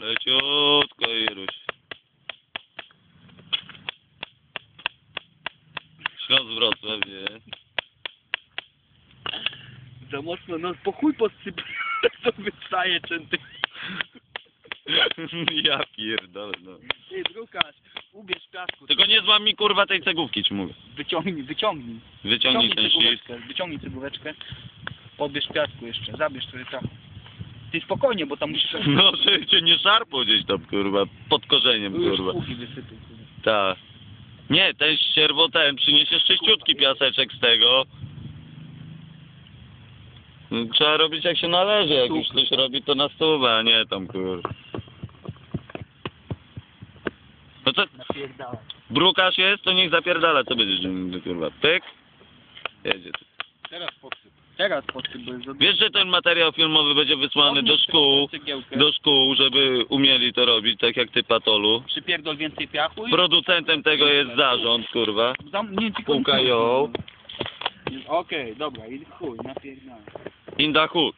Leciutko, Iruś. Śląsk Wrocław, nie? Za mocno nos po chuj podsyp. to wystaje częty. ja pierdolę, no. Ty, drukarz, ubierz piasku. Tylko nie złam mi kurwa tej cegówki, ci mówię. Wyciągnij, wyciągnij. Wyciągnij ten cegóweczkę, wyciągnij cegóweczkę. Podbierz piasku jeszcze, zabierz trochę tam. Ty spokojnie, bo tam musisz... No, żeby cię nie szarpło gdzieś tam, kurwa, pod korzeniem, Już kurwa. pługi wysypy. kurwa. Tak. Nie, ten ścierwo ten, przyniesiesz czyściutki piaseczek z tego. No, Trzeba robić jak się należy, jak już ktoś robi to na stówę, a nie tam kurwa. No to Napierdalaj. brukarz jest, to niech zapierdala, co będziesz kurwa. Pyk. Jedzie. Teraz jest za Wiesz, że ten materiał filmowy będzie wysłany do szkół, do szkół, żeby umieli to robić, tak jak ty Patolu. Przypierdol więcej piachu i... Producentem tego jest zarząd, kurwa. Zamknięci Spółka ją. Okej, dobra, i chuj, napierdalaj. In the hood.